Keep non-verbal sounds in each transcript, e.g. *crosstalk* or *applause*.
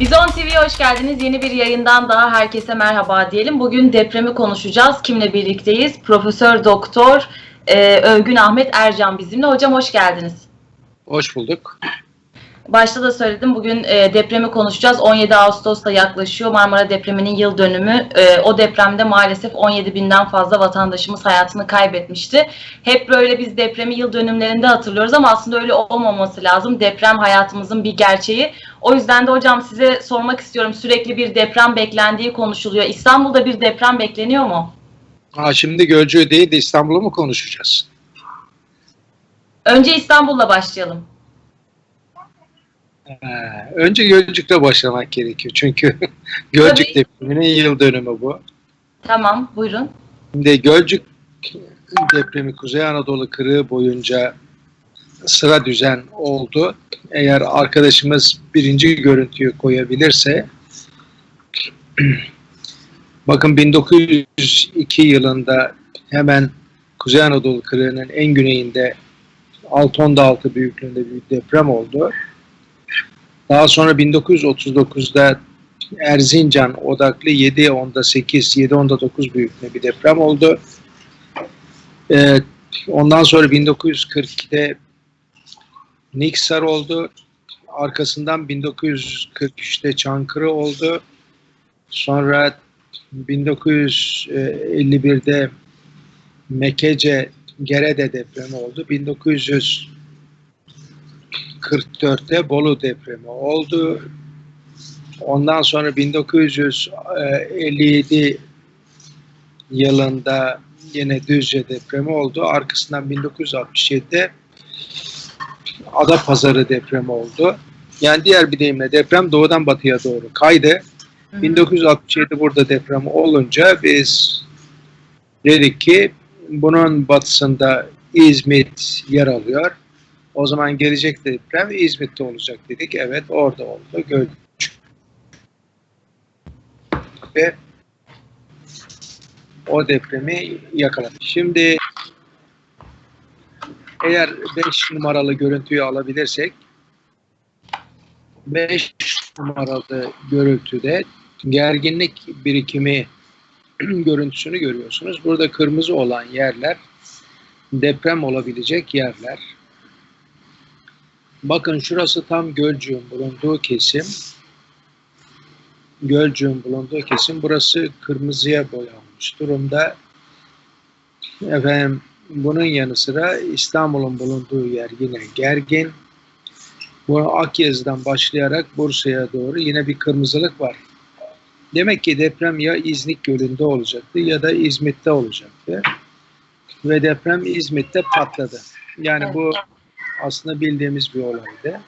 Bizon TV'ye hoş geldiniz. Yeni bir yayından daha herkese merhaba diyelim. Bugün depremi konuşacağız. Kimle birlikteyiz? Profesör Doktor e, Övgün Ahmet Ercan bizimle. Hocam hoş geldiniz. Hoş bulduk. Başta da söyledim bugün e, depremi konuşacağız. 17 Ağustos'ta yaklaşıyor Marmara depreminin yıl dönümü. E, o depremde maalesef 17 binden fazla vatandaşımız hayatını kaybetmişti. Hep böyle biz depremi yıl dönümlerinde hatırlıyoruz ama aslında öyle olmaması lazım. Deprem hayatımızın bir gerçeği. O yüzden de hocam size sormak istiyorum. Sürekli bir deprem beklendiği konuşuluyor. İstanbul'da bir deprem bekleniyor mu? Ha, şimdi Gölcük'ü değil de İstanbul'u mu konuşacağız? Önce İstanbul'la başlayalım. Ee, önce Gölcük'te başlamak gerekiyor. Çünkü *laughs* Gölcük Tabii. depreminin yıl dönümü bu. Tamam, buyurun. Şimdi Gölcük depremi Kuzey Anadolu kırığı boyunca sıra düzen oldu. Eğer arkadaşımız birinci görüntüyü koyabilirse *clears throat* bakın 1902 yılında hemen Kuzey Anadolu kırığının en güneyinde 6.6 büyüklüğünde bir deprem oldu. Daha sonra 1939'da Erzincan odaklı 7.8, 7.9 büyüklüğünde bir deprem oldu. Ee, ondan sonra 1942'de Niksar oldu. Arkasından 1943'te Çankırı oldu. Sonra 1951'de Mekece Gerede depremi oldu. 1944'te Bolu depremi oldu. Ondan sonra 1957 yılında yine Düzce depremi oldu. Arkasından 1967'de Adapazarı depremi oldu. Yani diğer bir deyimle deprem doğudan batıya doğru kaydı. 1967 burada deprem olunca biz dedik ki bunun batısında İzmit yer alıyor. O zaman gelecek deprem İzmit'te olacak dedik. Evet orada oldu. Gölcük ve o depremi yakaladı. Şimdi eğer 5 numaralı görüntüyü alabilirsek 5 numaralı görüntüde gerginlik birikimi *clears throat* görüntüsünü görüyorsunuz. Burada kırmızı olan yerler deprem olabilecek yerler. Bakın şurası tam Gölcük'ün bulunduğu kesim. Gölcük'ün bulunduğu kesim. Burası kırmızıya boyanmış durumda. Efendim bunun yanı sıra İstanbul'un bulunduğu yer yine gergin. Bu Akyazı'dan başlayarak Bursa'ya doğru yine bir kırmızılık var. Demek ki deprem ya İznik Gölü'nde olacaktı ya da İzmit'te olacaktı. Ve deprem İzmit'te patladı. Yani bu aslında bildiğimiz bir olaydı.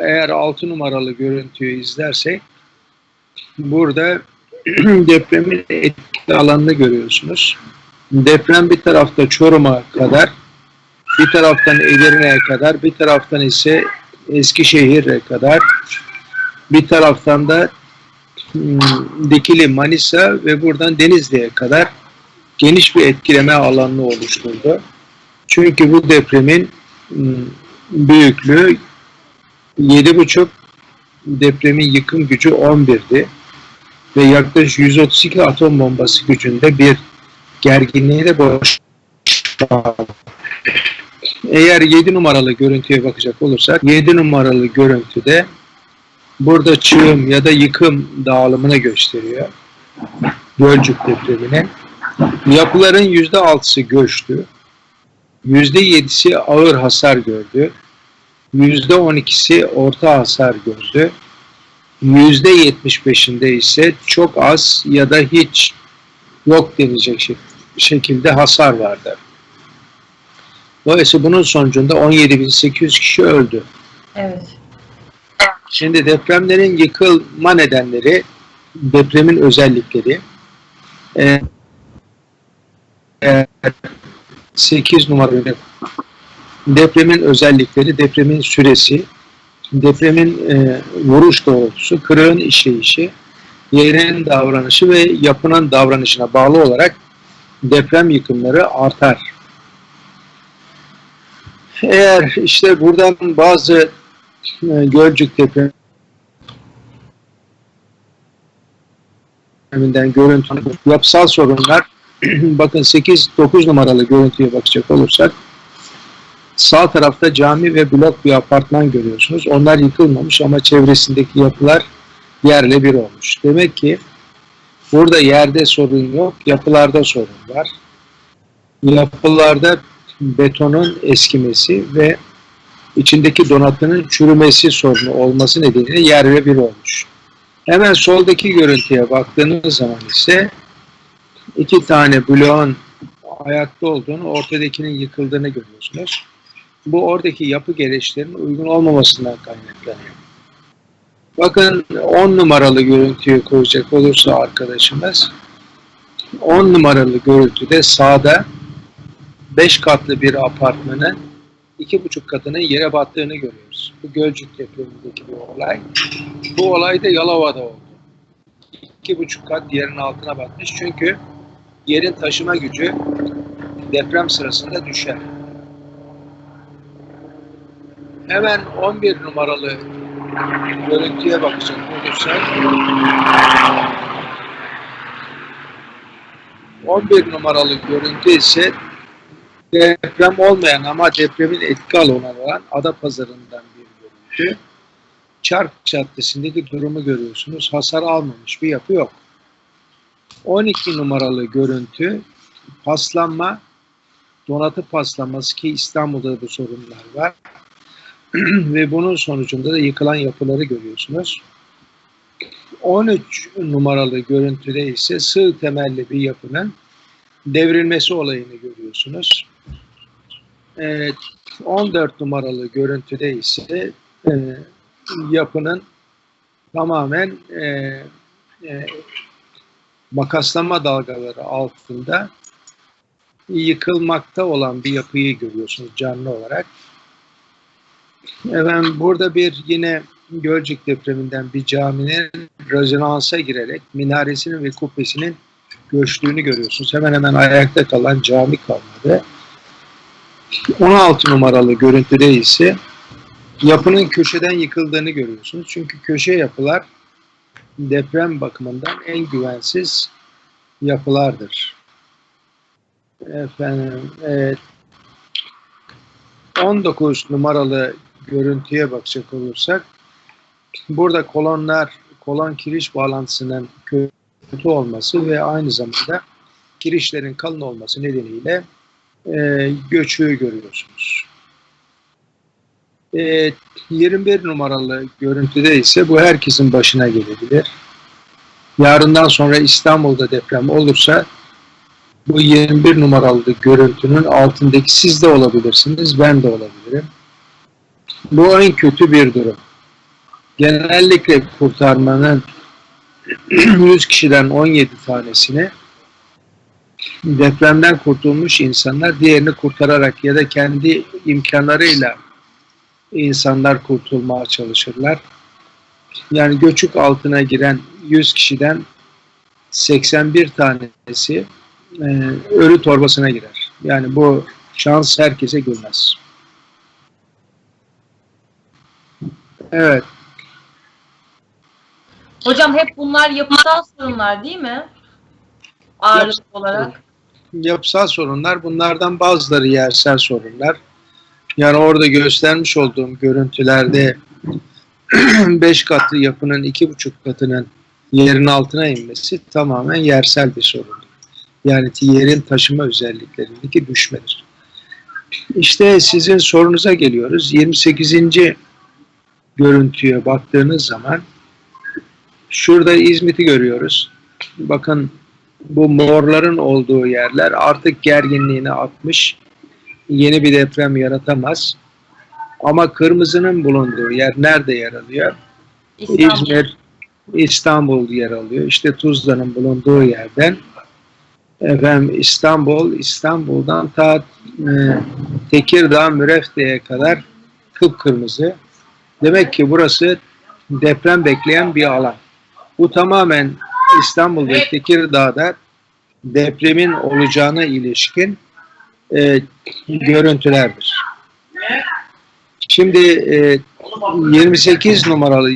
Eğer 6 numaralı görüntüyü izlersek burada *clears throat* depremin etki alanını görüyorsunuz. Deprem bir tarafta Çorum'a kadar, bir taraftan Edirne'ye kadar, bir taraftan ise Eskişehir'e kadar, bir taraftan da hmm, Dikili, Manisa ve buradan Denizli'ye kadar geniş bir etkileme alanını oluşturdu. Çünkü bu depremin hmm, büyüklüğü 7,5 depremin yıkım gücü 11'di ve yaklaşık 132 atom bombası gücünde bir gerginliği de. Eğer 7 numaralı görüntüye bakacak olursak 7 numaralı görüntüde burada çığım ya da yıkım dağılımını gösteriyor. Gölcük depremine. Yapıların %6'sı göçtü. %7'si ağır hasar gördü. %12'si orta hasar gördü. %75'inde ise çok az ya da hiç yok denecek şek- şekilde hasar vardı. Dolayısıyla bunun sonucunda 17.800 kişi öldü. Evet. Şimdi depremlerin yıkılma nedenleri, depremin özellikleri. Ee, e, 8 numaralı depremin özellikleri, depremin süresi, depremin e, vuruş doğrultusu, kırığın işleyişi, yerin davranışı ve yapının davranışına bağlı olarak deprem yıkımları artar. Eğer işte buradan bazı e, Gölcük depreminden görüntü yapısal sorunlar *clears throat* bakın 8-9 numaralı görüntüye bakacak olursak sağ tarafta cami ve blok bir apartman görüyorsunuz. Onlar yıkılmamış ama çevresindeki yapılar yerle bir olmuş. Demek ki burada yerde sorun yok, yapılarda sorun var. Yapılarda betonun eskimesi ve içindeki donatının çürümesi sorunu olması nedeniyle yer ve bir olmuş. Hemen soldaki görüntüye baktığınız zaman ise iki tane bloğun ayakta olduğunu, ortadakinin yıkıldığını görüyorsunuz. Bu oradaki yapı gelişlerinin uygun olmamasından kaynaklanıyor. Bakın 10 numaralı görüntüyü koyacak olursa arkadaşımız 10 numaralı görüntüde sağda 5 katlı bir apartmanın 2,5 katının yere battığını görüyoruz. Bu Gölcük depremindeki bu olay. Bu olay da Yalova'da oldu. 2,5 kat yerin altına batmış çünkü yerin taşıma gücü deprem sırasında düşer. Hemen 11 numaralı görüntüye bakacak olursak 11 numaralı görüntü ise deprem olmayan ama depremin etki alanı olan Adapazarı'ndan bir görüntü. Çark Caddesi'ndeki durumu görüyorsunuz. Hasar almamış bir yapı yok. 12 numaralı görüntü paslanma, donatı paslaması ki İstanbul'da bu sorunlar var. *clears throat* Ve bunun sonucunda da yıkılan yapıları görüyorsunuz. 13 numaralı görüntüde ise sığ temelli bir yapının devrilmesi olayını görüyorsunuz. Evet, 14 numaralı görüntüde ise e, yapının tamamen e, e, makaslama dalgaları altında yıkılmakta olan bir yapıyı görüyorsunuz canlı olarak. Efendim burada bir yine Gölcük depreminden bir caminin rezonansa girerek minaresinin ve kubbesinin göçtüğünü görüyorsunuz. Hemen hemen ayakta kalan cami kalmadı. 16 numaralı görüntüde ise yapının köşeden yıkıldığını görüyorsunuz. Çünkü köşe yapılar deprem bakımından en güvensiz yapılardır. Efendim, evet. 19 numaralı görüntüye bakacak olursak burada kolonlar kolon kiriş bağlantısının kötü olması ve aynı zamanda kirişlerin kalın olması nedeniyle e, göçüğü görüyorsunuz. E, 21 numaralı görüntüde ise bu herkesin başına gelebilir. Yarından sonra İstanbul'da deprem olursa bu 21 numaralı görüntünün altındaki siz de olabilirsiniz, ben de olabilirim. Bu en kötü bir durum. Genellikle kurtarmanın *clears throat* 100 kişiden 17 tanesini depremden kurtulmuş insanlar diğerini kurtararak ya da kendi imkanlarıyla insanlar kurtulmaya çalışırlar. Yani göçük altına giren 100 kişiden 81 tanesi e, ölü torbasına girer. Yani bu şans herkese gülmez. Evet. Hocam hep bunlar yapısal sorunlar değil mi? Ağırlık olarak. Yapısal sorunlar. Bunlardan bazıları yersel sorunlar. Yani orada göstermiş olduğum görüntülerde *clears throat* beş katlı yapının iki buçuk katının yerin altına inmesi tamamen yersel bir sorundur. Yani yerin taşıma özelliklerindeki düşmedir. İşte sizin sorunuza geliyoruz. 28. görüntüye baktığınız zaman şurada İzmit'i görüyoruz. Bakın bu morların olduğu yerler artık gerginliğini atmış yeni bir deprem yaratamaz. Ama kırmızının bulunduğu yer nerede yer alıyor? İstanbul. İzmir, İstanbul yer alıyor. İşte Tuzla'nın bulunduğu yerden efendim İstanbul, İstanbul'dan ta e, Tekirdağ, Mürefte'ye kadar kıpkırmızı. Demek ki burası deprem bekleyen bir alan. Bu tamamen İstanbul ve Tekirdağ'da depremin olacağına ilişkin e, görüntülerdir. Şimdi e, 28 numaralı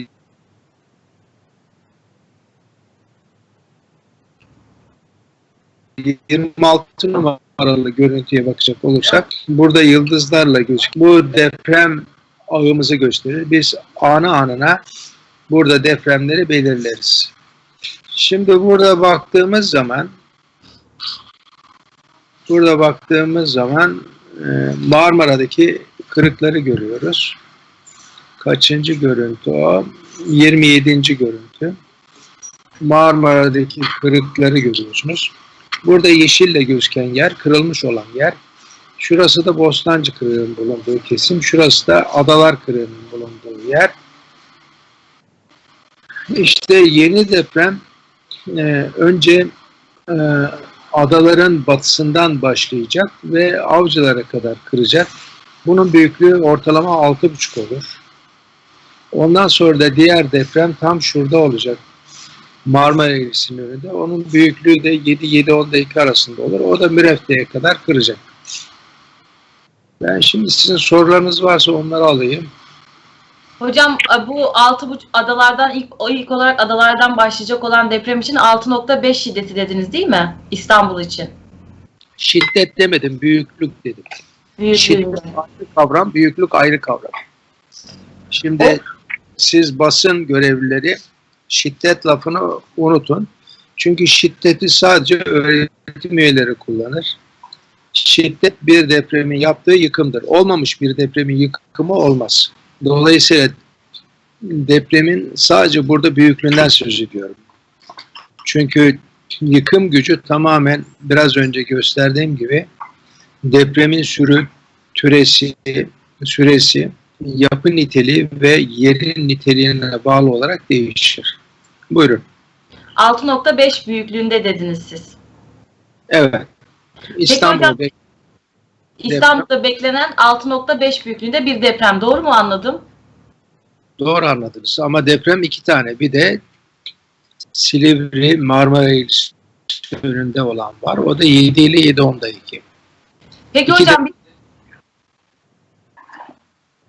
...26 numaralı görüntüye bakacak olursak... ...burada yıldızlarla gözük. Bu deprem ağımızı gösterir. Biz anı anına burada depremleri belirleriz. Şimdi burada baktığımız zaman burada baktığımız zaman e, Marmara'daki kırıkları görüyoruz. Kaçıncı görüntü o? 27. görüntü. Marmara'daki kırıkları görüyorsunuz. Burada yeşille gözüken yer, kırılmış olan yer. Şurası da Bostancı kırığının bulunduğu kesim. Şurası da Adalar kırığının bulunduğu yer. İşte yeni deprem e, önce e, adaların batısından başlayacak ve avcılara kadar kıracak. Bunun büyüklüğü ortalama 6,5 olur. Ondan sonra da diğer deprem tam şurada olacak. Marmara Eğrisi'nin önünde. Onun büyüklüğü de 7-7-10 dakika arasında olur. O da Mürefte'ye kadar kıracak. Ben şimdi sizin sorularınız varsa onları alayım. Hocam e, bu altı buçuk adalardan ilk o ilk olarak adalardan başlayacak olan deprem için 6.5 şiddeti dediniz değil mi? İstanbul için. Şiddet demedim, büyüklük dedim. Büyük Şiddet ayrı kavram, büyüklük ayrı kavram. Şimdi siz basın görevlileri şiddet lafını unutun. Çünkü şiddeti sadece öğretim üyeleri kullanır. Şiddet bir depremin yaptığı yıkımdır. Olmamış bir depremin yıkımı olmaz. Dolayısıyla depremin sadece burada büyüklüğünden söz ediyorum. Çünkü yıkım gücü tamamen biraz önce gösterdiğim gibi depremin sürü, türesi, süresi, yapı niteliği ve yerin niteliğine bağlı olarak değişir. Buyurun. 6.5 büyüklüğünde dediniz siz. Evet. İstanbul İstanbul'da beklenen 6.5 büyüklüğünde bir deprem. Doğru mu anladım? doğru anladınız. Ama deprem iki tane. Bir de Silivri, Marmara İlçesi önünde olan var. O da 7 ile 7.10'da 2. Peki İki hocam bir,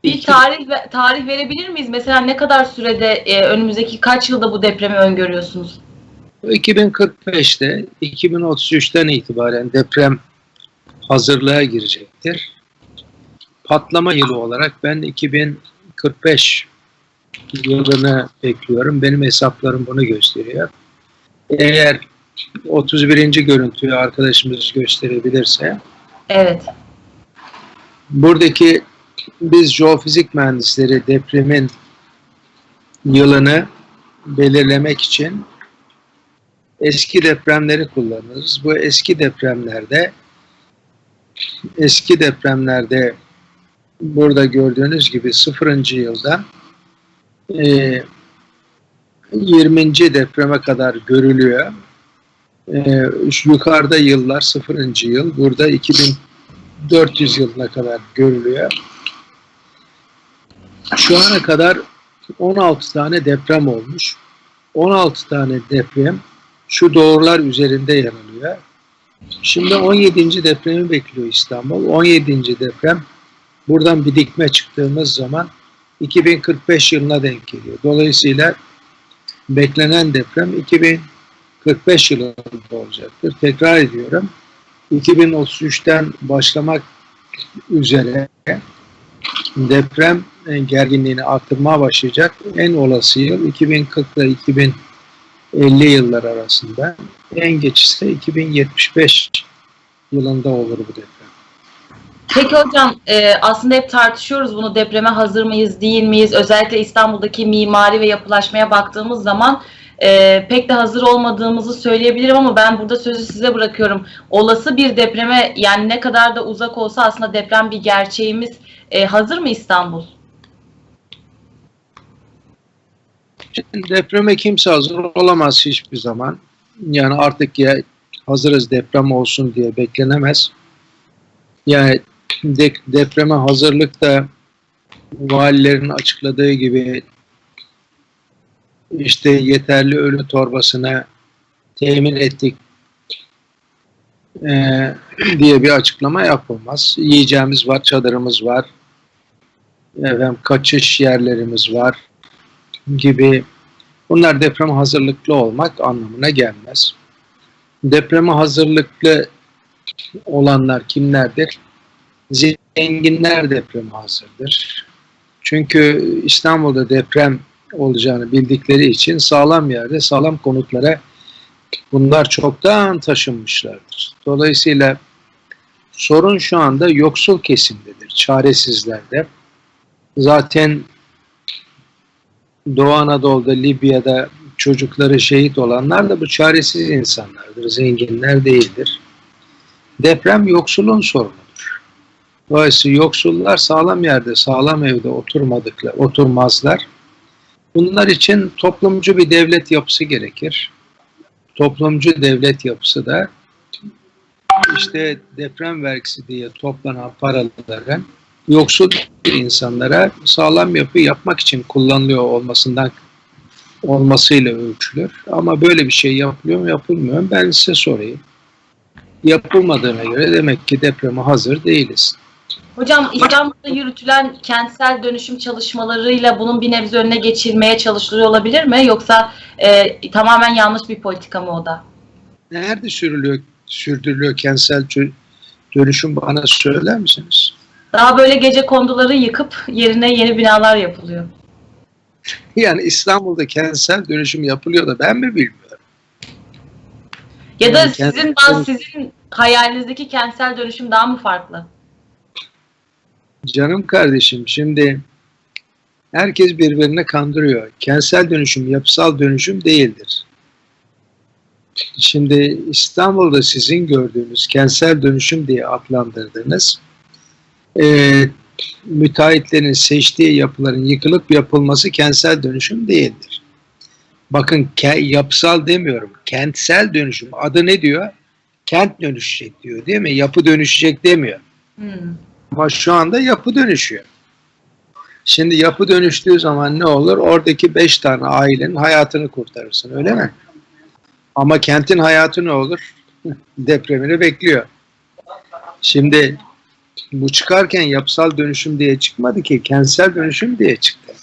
bir İki- tarih tarih verebilir miyiz? Mesela ne kadar sürede e, önümüzdeki kaç yılda bu depremi öngörüyorsunuz? 2045'te 2033'ten itibaren deprem hazırlığa girecektir. Patlama yılı olarak ben 2045 yılını bekliyorum. Benim hesaplarım bunu gösteriyor. Eğer 31. görüntüyü arkadaşımız gösterebilirse Evet. buradaki biz jeofizik mühendisleri depremin yılını belirlemek için eski depremleri kullanırız. Bu eski depremlerde eski depremlerde burada gördüğünüz gibi 0. yıldan e, 20. depreme kadar görülüyor. E, yukarıda yıllar 0. yıl, burada 2400 yılına kadar görülüyor. Şu ana kadar 16 tane deprem olmuş. 16 tane deprem şu doğrular üzerinde yer alıyor. Şimdi 17. depremi bekliyor İstanbul. 17. deprem buradan bir dikme çıktığımız zaman 2045 yılına denk geliyor. Dolayısıyla beklenen deprem 2045 yılında olacaktır. Tekrar ediyorum. 2033'ten başlamak üzere deprem gerginliğini arttırmaya başlayacak. En olası yıl 2040 ile 2050 yıllar arasında. En geç ise 2075 yılında olur bu deprem. Peki hocam e, aslında hep tartışıyoruz bunu depreme hazır mıyız değil miyiz? Özellikle İstanbul'daki mimari ve yapılaşmaya baktığımız zaman e, pek de hazır olmadığımızı söyleyebilirim ama ben burada sözü size bırakıyorum. Olası bir depreme yani ne kadar da uzak olsa aslında deprem bir gerçeğimiz. E, hazır mı İstanbul? Şimdi depreme kimse hazır olamaz hiçbir zaman. Yani artık ya hazırız deprem olsun diye beklenemez. Yani de, depreme hazırlık da valilerin açıkladığı gibi işte yeterli ölü torbasına temin ettik eee, diye bir açıklama yapılmaz. Yiyeceğimiz var, çadırımız var, efendim, kaçış yerlerimiz var gibi bunlar deprem hazırlıklı olmak anlamına gelmez. Depreme hazırlıklı olanlar kimlerdir? Zenginler depreme hazırdır. Çünkü İstanbul'da deprem olacağını bildikleri için sağlam yerde sağlam konutlara bunlar çoktan taşınmışlardır. Dolayısıyla sorun şu anda yoksul kesimdedir, çaresizlerde. Zaten Doğu Anadolu'da, Libya'da çocukları şehit olanlar da bu çaresiz insanlardır, zenginler değildir. Deprem yoksulun sorunudur. Dolayısıyla yoksullar sağlam yerde, sağlam evde oturmadıklar, oturmazlar. Bunlar için toplumcu bir devlet yapısı gerekir. Toplumcu devlet yapısı da işte deprem vergisi diye toplanan paraları yoksul insanlara sağlam yapı yapmak için kullanılıyor olmasından olmasıyla ölçülür. Ama böyle bir şey yapılıyor mu yapılmıyor mu ben size sorayım. Yapılmadığına göre demek ki depreme hazır değiliz. Hocam İstanbul'da yürütülen kentsel dönüşüm çalışmalarıyla bunun bir nebze önüne geçilmeye çalışılıyor olabilir mi? Yoksa e, tamamen yanlış bir politika mı o da? Nerede sürülüyor, sürdürülüyor kentsel dönüşüm bana söyler misiniz? Daha böyle gece konduları yıkıp yerine yeni binalar yapılıyor. Yani İstanbul'da kentsel dönüşüm yapılıyor da ben mi bilmiyorum? Ya da Yani sizin bazı sizin hayalinizdeki kentsel dönüşüm daha mı farklı? Canım kardeşim şimdi herkes birbirini kandırıyor. Kentsel dönüşüm yapısal dönüşüm değildir. Şimdi İstanbul'da sizin gördüğünüz kentsel dönüşüm diye adlandırdığınız e, müteahhitlerin seçtiği yapıların yıkılıp yapılması kentsel dönüşüm değildir. Bakın ke- yapısal demiyorum. Kentsel dönüşüm. Adı ne diyor? Kent dönüşecek diyor değil mi? Yapı dönüşecek demiyor. Hmm. Ama şu anda yapı dönüşüyor. Şimdi yapı dönüştüğü zaman ne olur? Oradaki beş tane ailenin hayatını kurtarırsın öyle mi? Ama kentin hayatı ne olur? *laughs* Depremini bekliyor. Şimdi bu çıkarken yapısal dönüşüm diye çıkmadı ki kentsel dönüşüm diye çıktı.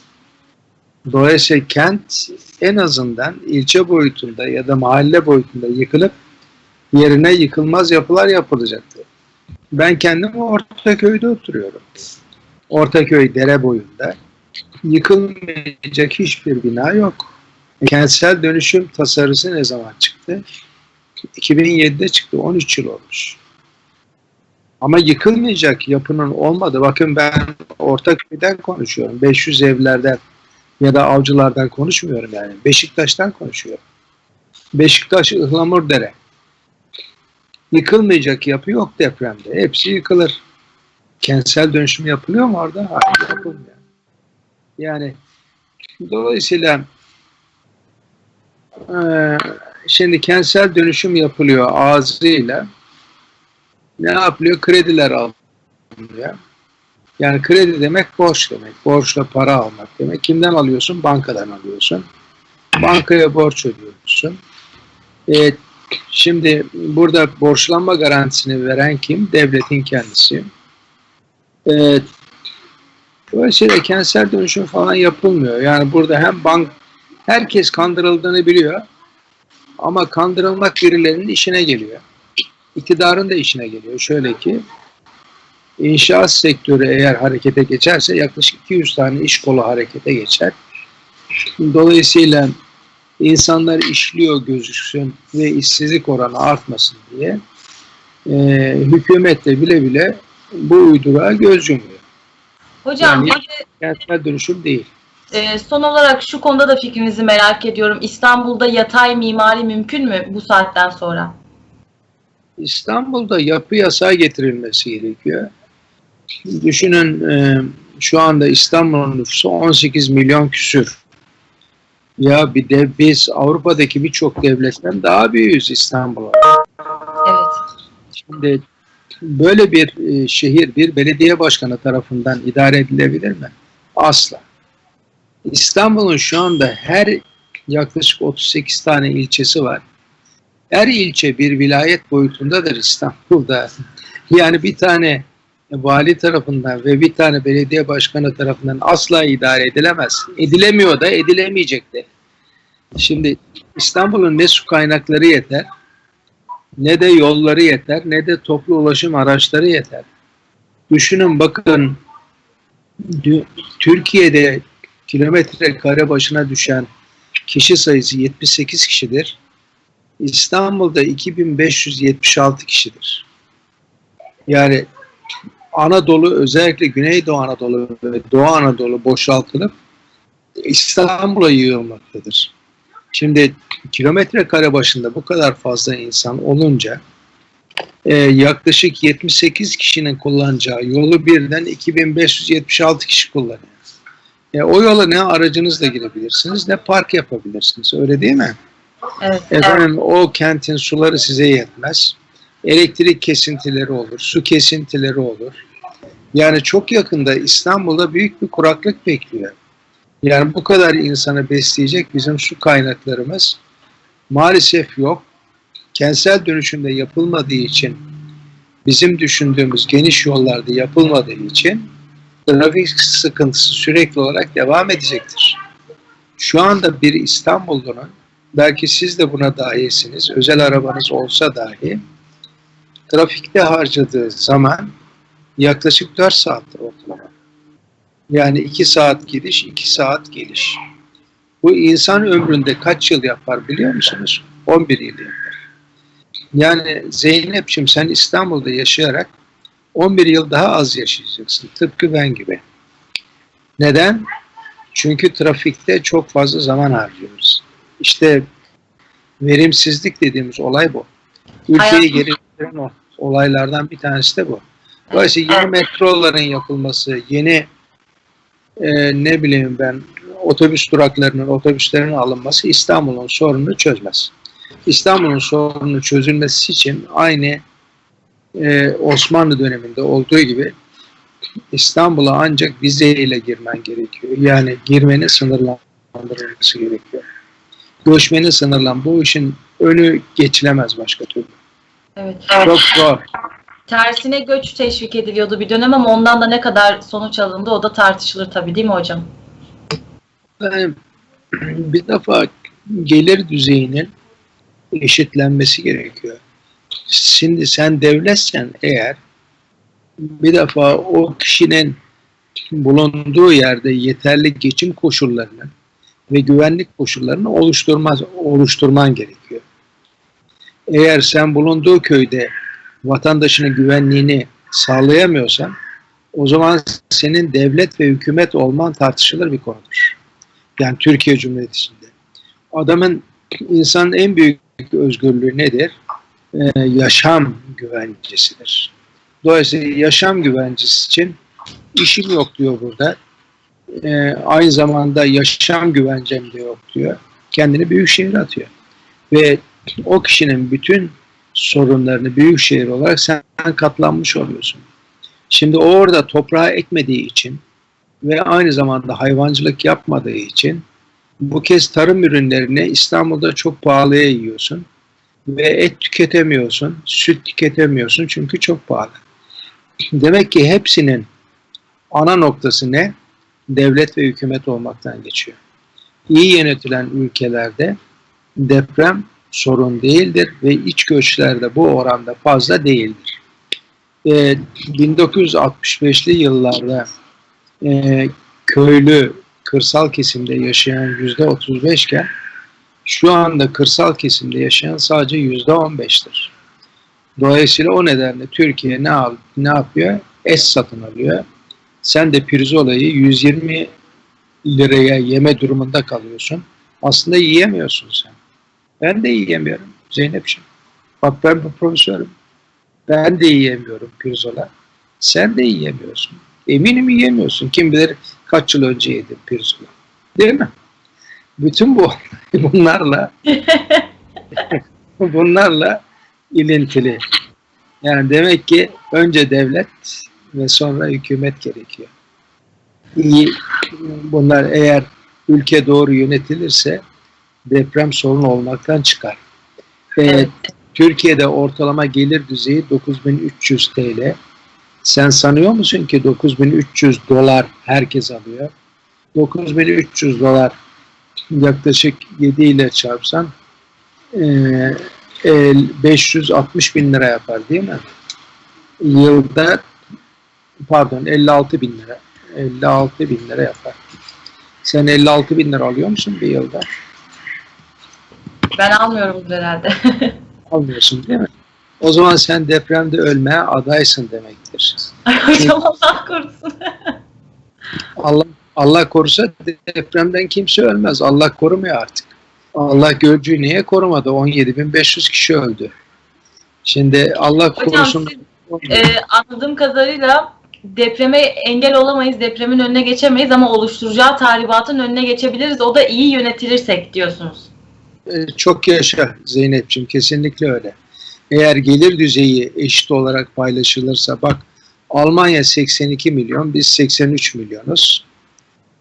Dolayısıyla kent en azından ilçe boyutunda ya da mahalle boyutunda yıkılıp yerine yıkılmaz yapılar yapılacaktı. Ben kendim Ortaköy'de oturuyorum. Ortaköy dere boyunda. Yıkılmayacak hiçbir bina yok. Kentsel dönüşüm tasarısı ne zaman çıktı? 2007'de çıktı. 13 yıl olmuş. Ama yıkılmayacak yapının olmadı. Bakın ben Ortaköy'den konuşuyorum. 500 evlerden ya da avcılardan konuşmuyorum yani. Beşiktaş'tan konuşuyorum. Beşiktaş Ihlamurdere. Yıkılmayacak yapı yok depremde. Hepsi yıkılır. Kentsel dönüşüm yapılıyor mu orada? Hayır yapılmıyor. Yani dolayısıyla eee, şimdi kentsel dönüşüm yapılıyor ağzıyla. Ne yapılıyor? Krediler alınıyor. Yani kredi demek borç demek. Borçla para almak demek. Kimden alıyorsun? Bankadan alıyorsun. Bankaya borç ödüyorsun. E, şimdi burada borçlanma garantisini veren kim? Devletin kendisi. E, dolayısıyla kentsel dönüşüm falan yapılmıyor. Yani burada hem bank herkes kandırıldığını biliyor ama kandırılmak birilerinin işine geliyor. İktidarın da işine geliyor. Şöyle ki inşaat sektörü eğer harekete geçerse yaklaşık 200 tane iş kolu harekete geçer. Dolayısıyla insanlar işliyor gözüksün ve işsizlik oranı artmasın diye e, hükümet de bile bile bu uydurağa göz yumuyor. Hocam Yani- Kentsel dönüşüm değil. e, son olarak şu konuda da fikrinizi merak ediyorum. İstanbul'da yatay mimari mümkün mü bu saatten sonra? İstanbul'da yapı yasağı getirilmesi gerekiyor. Düşünün e, şu anda İstanbul'un nüfusu 18 milyon küsür. Ya bir de biz Avrupa'daki birçok devletten daha büyüğüz İstanbul'a. Evet. Şimdi böyle bir e, şehir bir belediye başkanı tarafından idare edilebilir mi? Asla. İstanbul'un şu anda her yaklaşık 38 tane ilçesi var. Her ilçe bir vilayet boyutundadır İstanbul'da. Yani bir tane vali tarafından ve bir tane belediye başkanı tarafından asla idare edilemez. Edilemiyor da edilemeyecek de. Şimdi İstanbul'un ne su kaynakları yeter ne de yolları yeter, ne de toplu ulaşım araçları yeter. Düşünün bakın Türkiye'de kilometre kare başına düşen kişi sayısı 78 kişidir. İstanbul'da 2576 kişidir. Yani Anadolu özellikle Güneydoğu Anadolu ve Doğu Anadolu boşaltılıp İstanbul'a yığılmaktadır. Şimdi kilometre kare başında bu kadar fazla insan olunca e, yaklaşık 78 kişinin kullanacağı yolu birden 2576 kişi kullanıyor. E, o yola ne aracınızla girebilirsiniz ne park yapabilirsiniz. Öyle değil mi? Evet. Efendim o kentin suları size yetmez. Elektrik kesintileri olur, su kesintileri olur. Yani çok yakında İstanbul'da büyük bir kuraklık bekliyor. Yani bu kadar insanı besleyecek bizim su kaynaklarımız maalesef yok. Kentsel dönüşümde yapılmadığı için bizim düşündüğümüz geniş yollarda yapılmadığı için trafik sıkıntısı sürekli olarak devam edecektir. Şu anda bir İstanbullunun belki siz de buna dahilsiniz. Özel arabanız olsa dahi trafikte harcadığı zaman yaklaşık 4 saattir ortalama. Yani 2 saat gidiş, 2 saat geliş. Bu insan ömründe kaç yıl yapar biliyor musunuz? 11 yıl yapar. Yani Zeynep'ciğim sen İstanbul'da yaşayarak 11 yıl daha az yaşayacaksın. Tıpkı ben gibi. Neden? Çünkü trafikte çok fazla zaman harcıyoruz. İşte verimsizlik dediğimiz olay bu. Ülkeyi geri getiren o olaylardan bir tanesi de bu. Dolayısıyla yeni metroların yapılması, yeni e, ne bileyim ben otobüs duraklarının, otobüslerin alınması İstanbul'un sorununu çözmez. İstanbul'un sorunu çözülmesi için aynı e, Osmanlı döneminde olduğu gibi İstanbul'a ancak vizeyle girmen gerekiyor. Yani girmenin sınırlandırılması gerekiyor. Göçmenin sınırlan. Bu işin önü geçilemez başka türlü. Evet. Çok zor. Tersine göç teşvik ediliyordu bir dönem ama ondan da ne kadar sonuç alındı o da tartışılır tabii değil mi hocam? Yani bir defa gelir düzeyinin eşitlenmesi gerekiyor. Şimdi sen devletsen eğer bir defa o kişinin bulunduğu yerde yeterli geçim koşullarını ve güvenlik koşullarını oluşturmaz, oluşturman gerekiyor. Eğer sen bulunduğu köyde vatandaşının güvenliğini sağlayamıyorsan o zaman senin devlet ve hükümet olman tartışılır bir konudur. Yani Türkiye Cumhuriyeti içinde. Adamın insanın en büyük özgürlüğü nedir? Ee, yaşam güvencesidir. Dolayısıyla yaşam güvencesi için işim yok diyor burada. Ee, aynı zamanda yaşam güvencem de yok diyor. Kendini büyük şehire atıyor. Ve o kişinin bütün sorunlarını büyük şehir olarak sen katlanmış oluyorsun. Şimdi o orada toprağı ekmediği için ve aynı zamanda hayvancılık yapmadığı için bu kez tarım ürünlerini İstanbul'da çok pahalıya yiyorsun ve et tüketemiyorsun, süt tüketemiyorsun çünkü çok pahalı. Demek ki hepsinin ana noktası ne? Devlet ve hükümet olmaktan geçiyor. İyi yönetilen ülkelerde deprem sorun değildir ve iç göçlerde bu oranda fazla değildir. Ee, 1965'li yıllarda e, köylü kırsal kesimde yaşayan yüzde 35 iken şu anda kırsal kesimde yaşayan sadece yüzde 15'tir. Dolayısıyla o nedenle Türkiye ne, al, ne yapıyor? Es satın alıyor. Sen de pirzolayı 120 liraya yeme durumunda kalıyorsun. Aslında yiyemiyorsun sen. Ben de yiyemiyorum Zeynep'ciğim. Bak ben bu profesörüm. Ben de yiyemiyorum pirzola. Sen de yiyemiyorsun. Eminim yiyemiyorsun. Kim bilir kaç yıl önce yedim pirzola. Değil mi? Bütün bu *laughs* bunlarla *laughs* bunlarla ilintili. Yani demek ki önce devlet ve sonra hükümet gerekiyor. İyi bunlar eğer ülke doğru yönetilirse deprem sorunu olmaktan çıkar. Evet. Türkiye'de ortalama gelir düzeyi 9300 TL. Sen sanıyor musun ki 9300 dolar herkes alıyor? 9300 dolar yaklaşık 7 ile çarpsan e, e, 560 bin lira yapar değil mi? Yılda pardon 56 bin lira. 56 bin lira yapar. Sen 56 bin lira alıyor musun bir yılda? Ben almıyorum herhalde. *laughs* Almıyorsun değil mi? O zaman sen depremde ölmeye adaysın demektir. *laughs* Hocam Allah korusun. *laughs* Allah Allah korusa depremden kimse ölmez. Allah korumuyor artık. Allah Gölcü'yü niye korumadı? 17.500 kişi öldü. Şimdi Allah Hocam korusun. siz e, anladığım kadarıyla depreme engel olamayız, depremin önüne geçemeyiz ama oluşturacağı tahribatın önüne geçebiliriz. O da iyi yönetilirsek diyorsunuz. Ee, Çok yaşa Zeynep'ciğim kesinlikle öyle. Eğer gelir düzeyi eşit olarak paylaşılırsa bak Almanya 82 milyon biz 83 milyonuz.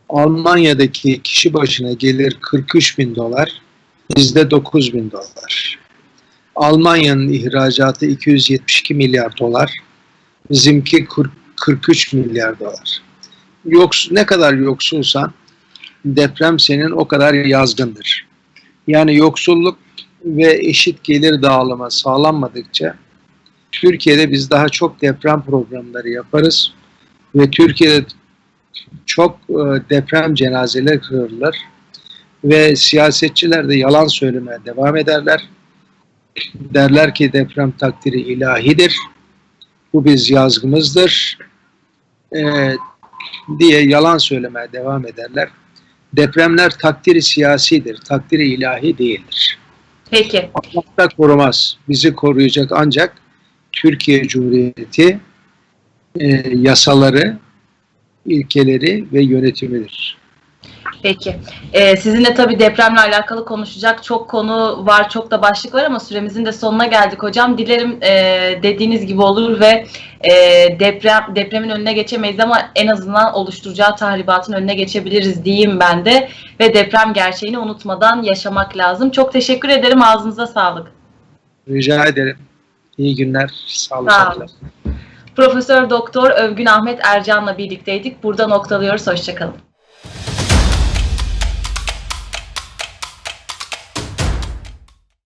Almanya'daki kişi başına gelir 43 bin dolar bizde 9 bin dolar. Almanya'nın ihracatı 272 milyar dolar bizimki 40 43 milyar dolar. Yoks, ne kadar yoksulsan deprem senin o kadar yazgındır. Yani yoksulluk ve eşit gelir dağılımı sağlanmadıkça Türkiye'de biz daha çok deprem programları yaparız ve Türkiye'de çok e, deprem cenazeleri kırılır ve siyasetçiler de yalan söylemeye devam ederler. Derler ki deprem takdiri ilahidir. Bu biz yazgımızdır. E, diye yalan söylemeye devam ederler. Depremler takdiri siyasidir, takdiri ilahi değildir. Peki. Allah da korumaz. Bizi koruyacak ancak Türkiye Cumhuriyeti e, yasaları, ilkeleri ve yönetimidir. Peki. Ee, sizinle tabii depremle alakalı konuşacak çok konu var, çok da başlık var ama süremizin de sonuna geldik hocam. Dilerim e, dediğiniz gibi olur ve e, deprem depremin önüne geçemeyiz ama en azından oluşturacağı tahribatın önüne geçebiliriz diyeyim ben de. Ve deprem gerçeğini unutmadan yaşamak lazım. Çok teşekkür ederim. Ağzınıza sağlık. Rica ederim. İyi günler. Sağ Sağ olun. olun. Profesör Doktor Övgün Ahmet Ercan'la birlikteydik. Burada noktalıyoruz. Hoşçakalın.